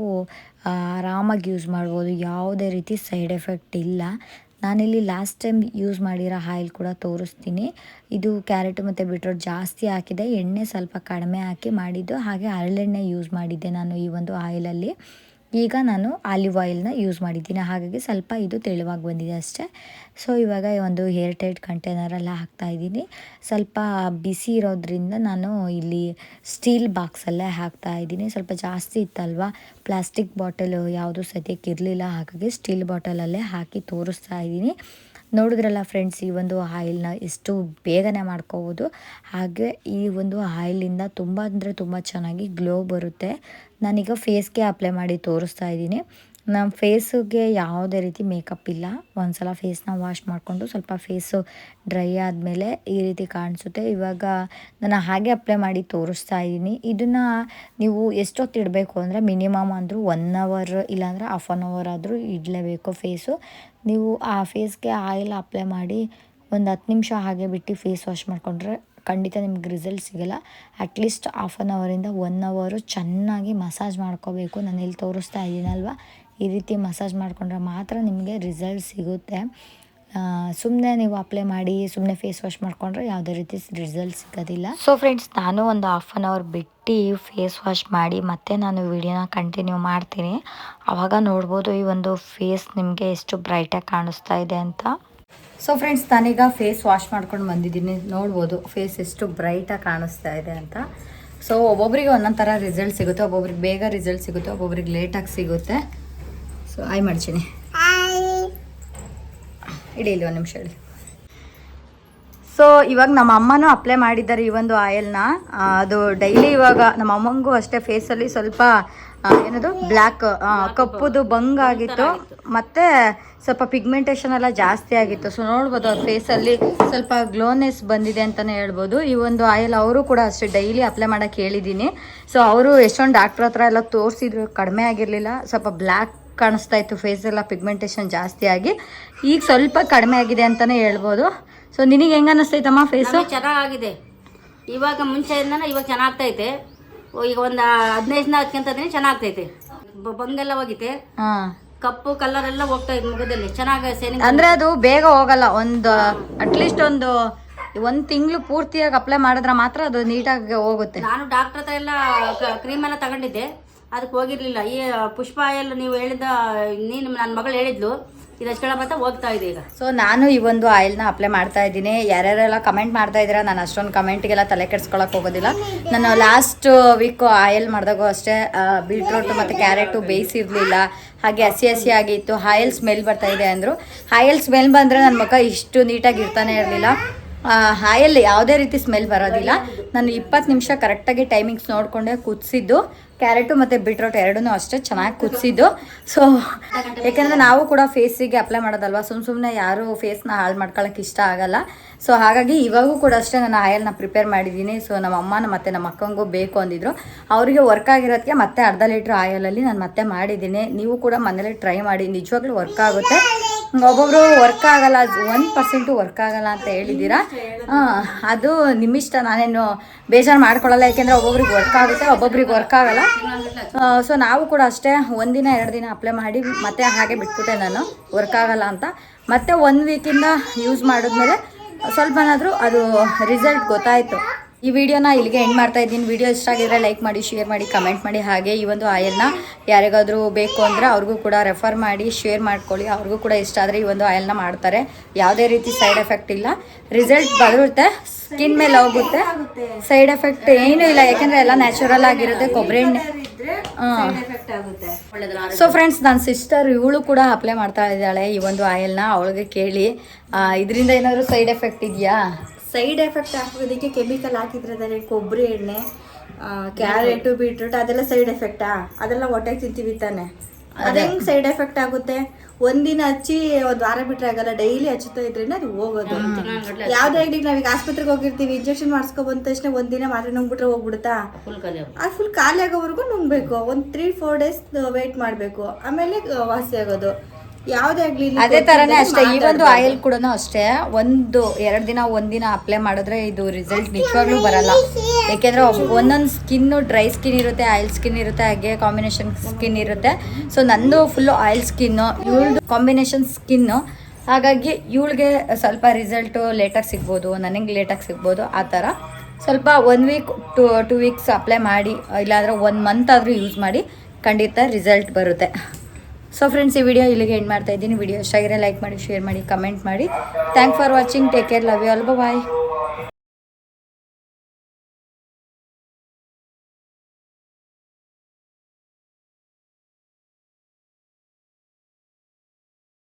ಆರಾಮಾಗಿ ಯೂಸ್ ಮಾಡ್ಬೋದು. ಯಾವುದೇ ರೀತಿ ಸೈಡ್ ಎಫೆಕ್ಟ್ ಇಲ್ಲ. ನಾನಿಲ್ಲಿ ಲಾಸ್ಟ್ ಟೈಮ್ ಯೂಸ್ ಮಾಡಿರೋ ಆಯಿಲ್ ಕೂಡ ತೋರಿಸ್ತೀನಿ. ಇದು ಕ್ಯಾರೆಟ್ ಮತ್ತು ಬಿಟ್ರೋಟ್ ಜಾಸ್ತಿ ಹಾಕಿದೆ. ಎಣ್ಣೆ ಸ್ವಲ್ಪ ಕಡಿಮೆ ಹಾಕಿ ಮಾಡಿದ್ದು. ಹಾಗೆ ಹರಳೆಣ್ಣೆ ಯೂಸ್ ಮಾಡಿದ್ದೆ ನಾನು ಈ ಒಂದು ಆಯಿಲಲ್ಲಿ ಈಗ ನಾನು ಆಲಿವ್ ಆಯಿಲ್ನ ಯೂಸ್ ಮಾಡಿದ್ದೀನಿ. ಹಾಗಾಗಿ ಸ್ವಲ್ಪ ಇದು ತೆಳುವಾಗಿ ಬಂದಿದೆ ಅಷ್ಟೇ. ಸೊ ಇವಾಗ ಒಂದು ಏರ್ ಟೈಟ್ ಕಂಟೈನರೆಲ್ಲ ಹಾಕ್ತಾ ಇದ್ದೀನಿ. ಸ್ವಲ್ಪ ಬಿಸಿ ಇರೋದ್ರಿಂದ ನಾನು ಇಲ್ಲಿ ಸ್ಟೀಲ್ ಬಾಕ್ಸಲ್ಲೇ ಹಾಕ್ತಾ ಇದ್ದೀನಿ. ಸ್ವಲ್ಪ ಜಾಸ್ತಿ ಇತ್ತಲ್ವ? ಪ್ಲಾಸ್ಟಿಕ್ ಬಾಟಲ್ ಯಾವುದು ಸದ್ಯಕ್ಕೆ ಇರಲಿಲ್ಲ. ಹಾಗಾಗಿ ಸ್ಟೀಲ್ ಬಾಟಲಲ್ಲೇ ಹಾಕಿ ತೋರಿಸ್ತಾ ಇದ್ದೀನಿ. ನೋಡಿದ್ರಲ್ಲ ಫ್ರೆಂಡ್ಸ್ ಈ ಒಂದು ಆಯಿಲ್ನ ಎಷ್ಟು ಬೇಗನೆ ಮಾಡ್ಕೋಬೋದು. ಹಾಗೆ ಈ ಒಂದು ಆಯಿಲಿಂದ ತುಂಬ ಅಂದರೆ ತುಂಬ ಚೆನ್ನಾಗಿ ಗ್ಲೋ ಬರುತ್ತೆ. ನಾನೀಗ ಫೇಸ್ಗೆ ಅಪ್ಲೈ ಮಾಡಿ ತೋರಿಸ್ತಾ ಇದ್ದೀನಿ. ನಮ್ಮ ಫೇಸಿಗೆ ಯಾವುದೇ ರೀತಿ ಮೇಕಪ್ ಇಲ್ಲ. ಒಂದ್ಸಲ ಫೇಸ್ನ ವಾಶ್ ಮಾಡಿಕೊಂಡು ಸ್ವಲ್ಪ ಫೇಸು ಡ್ರೈ ಆದಮೇಲೆ ಈ ರೀತಿ ಕಾಣಿಸುತ್ತೆ. ಇವಾಗ ನಾನು ಹಾಗೆ ಅಪ್ಲೈ ಮಾಡಿ ತೋರಿಸ್ತಾ ಇದ್ದೀನಿ. ಇದನ್ನು ನೀವು ಎಷ್ಟೊತ್ತು ಇಡಬೇಕು ಅಂದರೆ ಮಿನಿಮಮ್ ಅಂದರೂ ಒನ್ ಅವರ್ ಇಲ್ಲಾಂದರೆ ಹಾಫ್ ಆನ್ ಅವರ್ ಆದರೂ ಇಡಲೇಬೇಕು ಫೇಸು. ನೀವು ಆ ಫೇಸ್ಗೆ ಆಯಿಲ್ ಅಪ್ಲೈ ಮಾಡಿ ಒಂದು ಹತ್ತು ನಿಮಿಷ ಹಾಗೆ ಬಿಟ್ಟು ಫೇಸ್ ವಾಶ್ ಮಾಡಿಕೊಂಡ್ರೆ ಖಂಡಿತ ನಿಮ್ಗೆ ರಿಸಲ್ಟ್ ಸಿಗಲ್ಲ. ಅಟ್ಲೀಸ್ಟ್ ಹಾಫ್ ಆನ್ ಅವರಿಂದ ಒನ್ ಅವರು ಚೆನ್ನಾಗಿ ಮಸಾಜ್ ಮಾಡ್ಕೋಬೇಕು. ನಾನು ಇಲ್ಲಿ ತೋರಿಸ್ತಾ ಇದ್ದೀನಲ್ವ? ಈ ರೀತಿ ಮಸಾಜ್ ಮಾಡಿಕೊಂಡ್ರೆ ಮಾತ್ರ ನಿಮಗೆ ರಿಸಲ್ಟ್ ಸಿಗುತ್ತೆ. ಸುಮ್ಮನೆ ನೀವು ಅಪ್ಲೈ ಮಾಡಿ ಸುಮ್ಮನೆ ಫೇಸ್ ವಾಶ್ ಮಾಡಿಕೊಂಡ್ರೆ ಯಾವುದೇ ರೀತಿ ರಿಸಲ್ಟ್ ಸಿಗೋದಿಲ್ಲ. ಸೊ ಫ್ರೆಂಡ್ಸ್ ನಾನು ಒಂದು ಹಾಫ್ ಆನ್ ಅವರ್ ಬಿಟ್ಟು ಫೇಸ್ ವಾಶ್ ಮಾಡಿ ಮತ್ತೆ ನಾನು ವಿಡಿಯೋನ ಕಂಟಿನ್ಯೂ ಮಾಡ್ತೀನಿ. ಆವಾಗ ನೋಡ್ಬೋದು ಈ ಒಂದು ಫೇಸ್ ನಿಮಗೆ ಎಷ್ಟು ಬ್ರೈಟಾಗಿ ಕಾಣಿಸ್ತಾ ಇದೆ ಅಂತ. ಸೊ ಫ್ರೆಂಡ್ಸ್ ನಾನೀಗ ಫೇಸ್ ವಾಶ್ ಮಾಡ್ಕೊಂಡು ಬಂದಿದ್ದೀನಿ. ನೋಡ್ಬೋದು ಫೇಸ್ ಎಷ್ಟು ಬ್ರೈಟಾಗಿ ಕಾಣಿಸ್ತಾ ಇದೆ ಅಂತ. ಸೊ ಒಬ್ಬೊಬ್ರಿಗೆ ಒಂದೊಂದು ಥರ ರಿಸಲ್ಟ್ ಸಿಗುತ್ತೆ ಒಬ್ಬೊಬ್ರಿಗೆ ಬೇಗ ರಿಸಲ್ಟ್ ಸಿಗುತ್ತೆ ಒಬ್ಬೊಬ್ರಿಗೆ ಲೇಟಾಗಿ ಸಿಗುತ್ತೆ. ಸೊ ಆಯ್ ಮಾಡ್ತೀನಿ. ಇಡಿ ಇಲ್ಲಿ ಒಂದು ನಿಮಿಷ ಹೇಳಿ ಸೊ ಇವಾಗ ನಮ್ಮ ಅಮ್ಮನೂ ಅಪ್ಲೈ ಮಾಡಿದ್ದಾರೆ ಈ ಒಂದು ಆಯಲ್ನ. ಅದು ಡೈಲಿ ಇವಾಗ ನಮ್ಮ ಅಮ್ಮಂಗೂ ಅಷ್ಟೇ ಫೇಸಲ್ಲಿ ಸ್ವಲ್ಪ ಏನದು ಬ್ಲ್ಯಾಕ್ ಕಪ್ಪುದು ಬಂಗ್ ಆಗಿತ್ತು. ಮತ್ತೆ ಸ್ವಲ್ಪ ಪಿಗ್ಮೆಂಟೇಷನ್ ಎಲ್ಲ ಜಾಸ್ತಿ ಆಗಿತ್ತು. ಸೊ ನೋಡ್ಬೋದು ಅವ್ರ ಫೇಸಲ್ಲಿ ಸ್ವಲ್ಪ ಗ್ಲೋನೆಸ್ ಬಂದಿದೆ ಅಂತಲೇ ಹೇಳ್ಬೋದು. ಈ ಒಂದು ಆಯಿಲ್ ಅವರು ಕೂಡ ಅಷ್ಟೇ ಡೈಲಿ ಅಪ್ಲೈ ಮಾಡೋಕ್ಕೆ ಹೇಳಿದ್ದೀನಿ. ಸೊ ಅವರು ಎಷ್ಟೊಂದು ಡಾಕ್ಟ್ರ್ ಹತ್ರ ಎಲ್ಲ ತೋರಿಸಿದ್ರು, ಕಡಿಮೆ ಆಗಿರಲಿಲ್ಲ. ಸ್ವಲ್ಪ ಬ್ಲ್ಯಾಕ್ ಕಾಣಿಸ್ತಾ ಇತ್ತು ಫೇಸೆಲ್ಲ ಎಲ್ಲ ಪಿಗ್ಮೆಂಟೇಷನ್ ಜಾಸ್ತಿ ಆಗಿ. ಈಗ ಸ್ವಲ್ಪ ಕಡಿಮೆ ಆಗಿದೆ ಅಂತಲೇ ಹೇಳ್ಬೋದು. ಸೊ ನಿನಗೆ ಹೆಂಗೆ ಅನ್ನಿಸ್ತೈತಮ್ಮ ಫೇಸು ಚೆನ್ನಾಗಿದೆ ಇವಾಗ ಮುಂಚೆಯಿಂದ ಇವಾಗ ಚೆನ್ನಾಗ್ತೈತೆ. ಓ, ಈಗ ಒಂದು ಹದಿನೈದು ದಿನ ಹತ್ಕೊಂತಂದ್ರೆ ಚೆನ್ನಾಗ್ತೈತೆ. ಬಂಗೆಲ್ಲ ಹೋಗಿತೆ ಹಾಂ. ಕಪ್ಪು ಕಲರ್ ಎಲ್ಲ ಹೋಗ್ತಾ ಇದೆ ಮುಖದಲ್ಲಿ. ಚೆನ್ನಾಗಿ ಅಂದ್ರೆ ಅದು ಬೇಗ ಹೋಗಲ್ಲ ಒಂದು ಅಟ್ಲೀಸ್ಟ್ ಒಂದು ಒಂದು ತಿಂಗಳು ಪೂರ್ತಿಯಾಗಿ ಅಪ್ಲೈ ಮಾಡಿದ್ರೆ ಮಾತ್ರ ಅದು ನೀಟಾಗಿ ಹೋಗುತ್ತೆ. ನಾನು ಡಾಕ್ಟರ್ ಹತ್ರ ಎಲ್ಲ ಕ್ರೀಮ್ ಎಲ್ಲ ತಗೊಂಡಿದ್ದೆ. ಅದಕ್ಕೆ ಹೋಗಿರಲಿಲ್ಲ. ಈ ಪುಷ್ಪ ಎಲ್ಲ ನೀವು ಹೇಳಿದ ನೀನು ನನ್ನ ಮಗಳು ಹೇಳಿದ್ಲು. ಇದು ಹಚ್ಕೊಳ್ಳೋ ಹೋಗ್ತಾ ಇದೆ ಈಗ. ಸೊ ನಾನು ಈ ಒಂದು ಆಯಿಲ್ನ ಅಪ್ಲೈ ಮಾಡ್ತಾ ಇದ್ದೀನಿ. ಯಾರ್ಯಾರೆಲ್ಲ ಕಮೆಂಟ್ ಮಾಡ್ತಾ ಇದ್ದೀರಾ, ನಾನು ಅಷ್ಟೊಂದು ಕಮೆಂಟ್ಗೆಲ್ಲ ತಲೆ ಕೆಡ್ಸ್ಕೊಳಕ್ ಹೋಗೋದಿಲ್ಲ. ನಾನು ಲಾಸ್ಟ್ ವೀಕ್ ಆಯಿಲ್ ಮಾಡಿದಾಗೂ ಅಷ್ಟೇ ಬೀಟ್ರೂಟು ಮತ್ತು ಕ್ಯಾರೆಟು ಬೇಯಿಸಿರ್ಲಿಲ್ಲ ಹಾಗೆ ಹಸಿ ಹಸಿ ಆಗಿತ್ತು. ಆಯಿಲ್ ಸ್ಮೆಲ್ ಬರ್ತಾ ಇದೆ ಅಂದರು. ಆಯಿಲ್ ಸ್ಮೆಲ್ ಬಂದರೆ ನನ್ನ ಮಗ ಇಷ್ಟು ನೀಟಾಗಿ ಇರ್ತಾನೆ ಇರಲಿಲ್ಲ. ಆಯಿಲ್ ಯಾವುದೇ ರೀತಿ ಸ್ಮೆಲ್ ಬರೋದಿಲ್ಲ. ನಾನು ಇಪ್ಪತ್ತು ನಿಮಿಷ ಕರೆಕ್ಟಾಗಿ ಟೈಮಿಂಗ್ಸ್ ನೋಡಿಕೊಂಡೆ ಕುದಿಸಿದ್ದು. ಕ್ಯಾರೆಟು ಮತ್ತು ಬಿಟ್ರೋಟ್ ಎರಡೂ ಅಷ್ಟೇ ಚೆನ್ನಾಗಿ ಕುದಿಸಿದ್ದು. ಸೊ ಯಾಕೆಂದರೆ ನಾವು ಕೂಡ ಫೇಸಿಗೆ ಅಪ್ಲೈ ಮಾಡೋದಲ್ವಾ? ಸುಮ್ಮ ಸುಮ್ಮನೆ ಯಾರು ಫೇಸ್ನ ಹಾಳು ಮಾಡ್ಕೊಳಕ್ಕೆ ಇಷ್ಟ ಆಗಲ್ಲ. ಸೊ ಹಾಗಾಗಿ ಇವಾಗೂ ಕೂಡ ಅಷ್ಟೇ ನಾನು ಆಯಲ್ನ ಪ್ರಿಪೇರ್ ಮಾಡಿದ್ದೀನಿ. ಸೊ ನಮ್ಮ ಅಮ್ಮನ ಮತ್ತು ನಮ್ಮ ಅಕ್ಕಂಗೂ ಬೇಕು ಅಂದಿದ್ರು. ಅವರಿಗೆ ವರ್ಕ್ ಆಗಿರೋದಕ್ಕೆ ಮತ್ತೆ ಅರ್ಧ ಲೀಟ್ರ್ ಆಯಲಲ್ಲಿ ನಾನು ಮತ್ತೆ ಮಾಡಿದ್ದೀನಿ. ನೀವು ಕೂಡ ಮನೇಲಿ ಟ್ರೈ ಮಾಡಿ. ನಿಜವಾಗ್ಲೂ ವರ್ಕ್ ಆಗುತ್ತೆ. ಒಬ್ಬೊಬ್ರು ವರ್ಕ್ ಆಗಲ್ಲ ಒನ್ ಪರ್ಸೆಂಟು ವರ್ಕ್ ಆಗಲ್ಲ ಅಂತ ಹೇಳಿದ್ದೀರಾ? ಅದು ನಿಮ್ಮಿಷ್ಟ, ನಾನೇನು ಬೇಜಾರು ಮಾಡ್ಕೊಳ್ಳಲ್ಲ, ಯಾಕೆಂದರೆ ಒಬ್ಬೊಬ್ರಿಗೆ ವರ್ಕ್ ಆಗುತ್ತೆ, ಒಬ್ಬೊಬ್ರಿಗೆ ವರ್ಕ್ ಆಗಲ್ಲ. ಸೊ ನಾವು ಕೂಡ ಅಷ್ಟೇ ಒಂದಿನ ಎರಡು ದಿನ ಅಪ್ಲೈ ಮಾಡಿ, ಮತ್ತೆ ಹಾಗೆ ಬಿಟ್ಬಿಟ್ಟೆ ನಾನು ವರ್ಕ್ ಆಗಲ್ಲ ಅಂತ. ಮತ್ತೆ ಒನ್ ವೀಕಿಂದ ಯೂಸ್ ಮಾಡಿದ್ಮೇಲೆ, ಸ್ವಲ್ಪನಾದರೂ ಅದು ರಿಸಲ್ಟ್ ಗೊತ್ತಾಯಿತು. ಈ ವಿಡಿಯೋನ ಇಲ್ಲಿಗೆ ಎಂಡ್ ಮಾಡ್ತಾ ಇದ್ದೀನಿ. ವಿಡಿಯೋ ಇಷ್ಟ ಆಗಿದ್ರೆ ಲೈಕ್ ಮಾಡಿ ಶೇರ್ ಮಾಡಿ ಕಮೆಂಟ್ ಮಾಡಿ. ಹಾಗೆ ಈ ಒಂದು ಆಯಿಲ್ನ ಯಾರಿಗಾದರೂ ಬೇಕು ಅಂದರೆ ಅವ್ರಿಗೂ ಕೂಡ ರೆಫರ್ ಮಾಡಿ ಶೇರ್ ಮಾಡ್ಕೊಳ್ಳಿ. ಅವ್ರಿಗೂ ಕೂಡ ಇಷ್ಟ ಆದರೆ ಈ ಒಂದು ಆಯಿಲ್ನ ಮಾಡ್ತಾರೆ. ಯಾವುದೇ ರೀತಿ ಸೈಡ್ ಎಫೆಕ್ಟ್ ಇಲ್ಲ. ರಿಸಲ್ಟ್ ಬರುತ್ತೆ ಸ್ಕಿನ್ ಮೇಲೆ ಹೋಗುತ್ತೆ. ಸೈಡ್ ಎಫೆಕ್ಟ್ ಏನೂ ಇಲ್ಲ. ಯಾಕೆಂದರೆ ಎಲ್ಲ ನ್ಯಾಚುರಲ್ ಆಗಿರುತ್ತೆ. ಕೊಬ್ಬರಿ ಎಣ್ಣೆ ಸೊ ಫ್ರೆಂಡ್ಸ್ ನನ್ನ ಸಿಸ್ಟರ್ ಇವಳು ಕೂಡ ಅಪ್ಲೈ ಮಾಡ್ತಾ ಇದ್ದಾಳೆ ಈ ಒಂದು ಆಯಿಲ್ನ. ಅವಳಿಗೆ ಕೇಳಿ. ಇದರಿಂದ ಏನಾದರೂ ಸೈಡ್ ಎಫೆಕ್ಟ್ ಇದೆಯಾ? ಸೈಡ್ ಎಫೆಕ್ಟ್ ಆಗೋದಕ್ಕೆ ಕೆಮಿಕಲ್ ಹಾಕಿದ್ರೆ ಕೊಬ್ಬರಿ ಎಣ್ಣೆ ಕ್ಯಾರೆಟು ಬೀಟ್ರೂಟ್ ಅದೆಲ್ಲ ಸೈಡ್ ಎಫೆಕ್ಟಾ? ಅದೆಲ್ಲ ಹೊಟ್ಟೆಗೆ ತಿಂತೀವಿ ತಾನೆ. ಅದ ಹೆಂಗ್ ಸೈಡ್ ಎಫೆಕ್ಟ್ ಆಗುತ್ತೆ? ಒಂದಿನ ಹಚ್ಚಿ ಒಂದ್ ವಾರ ಬಿಟ್ರೆ ಆಗಲ್ಲ ಡೈಲಿ ಹಚ್ಚುತ್ತಾ ಇದ್ರಿಂದ ಅದು ಹೋಗೋದು. ಯಾವ್ದೇ ಆಗ್ಲಿ ನಾವೀಗ ಆಸ್ಪತ್ರೆಗೆ ಹೋಗಿರ್ತೀವಿ ಇಂಜೆಕ್ಷನ್ ಮಾಡಿಸ್ಕೊ ಬಂದ ತಕ್ಷಣ ಒಂದಿನ ಮಾತ್ರ ನುಂಗ್ಬಿಟ್ರೆ ಹೋಗ್ಬಿಡುತ್ತಾ? ಆ ಅದು ಫುಲ್ ಖಾಲಿ ಆಗೋವರೆಗೂ ನುಂಗ್ಬೇಕು. ಒಂದ್ ತ್ರೀ ಫೋರ್ ಡೇಸ್ ವೇಟ್ ಮಾಡ್ಬೇಕು. ಆಮೇಲೆ ವಾಸಿ ಆಗೋದು. ಯಾವ್ದೇ ಆಗ್ಲಿ ಅದೇ ತರನೇ ಅಷ್ಟೇ ಈ ಒಂದು ಆಯಿಲ್ ಕೂಡ ಅಷ್ಟೇ ಒಂದು ಎರಡು ದಿನ ಒಂದಿನ ಅಪ್ಲೈ ಮಾಡಿದ್ರೆ ಇದು ರಿಸಲ್ಟ್ ನಿಜವಾಗ್ಲೂ ಬರಲ್ಲ. ಯಾಕೆಂದ್ರೆ ಒಂದೊಂದು ಸ್ಕಿನ್ನು ಡ್ರೈ ಸ್ಕಿನ್ ಇರುತ್ತೆ ಆಯಿಲ್ ಸ್ಕಿನ್ ಇರುತ್ತೆ ಹಾಗೆ ಕಾಂಬಿನೇಷನ್ ಸ್ಕಿನ್ ಇರುತ್ತೆ. ಸೊ ನಂದು ಫುಲ್ಲು ಆಯಿಲ್ ಸ್ಕಿನ್ ಇವಳ್ದು ಕಾಂಬಿನೇಷನ್ ಸ್ಕಿನ್ ಹಾಗಾಗಿ ಇವಳಿಗೆ ಸ್ವಲ್ಪ ರಿಸಲ್ಟು ಲೇಟಾಗಿ ಸಿಗ್ಬೋದು ನನಗೆ ಲೇಟಾಗಿ ಸಿಗ್ಬೋದು ಆ ಥರ. ಸ್ವಲ್ಪ one week to two weeks apply ಮಾಡಿ ಇಲ್ಲಾಂದ್ರೆ ಒನ್ ಮಂತ್ ಆದರೂ ಯೂಸ್ ಮಾಡಿ ಖಂಡಿತ ರಿಸಲ್ಟ್ ಬರುತ್ತೆ. ಸೊ ಫ್ರೆಂಡ್ಸ್ ಈ ವಿಡಿಯೋ ಇಲ್ಲಿಗೆ ಎಂಡ್ ಮಾಡ್ತಾ ಇದ್ದೀನಿ. ವಿಡಿಯೋ ಇಷ್ಟ ಲೈಕ್ ಮಾಡಿ ಶೇರ್ ಮಾಡಿ ಕಮೆಂಟ್ ಮಾಡಿ. Thank for watching take care love you all bye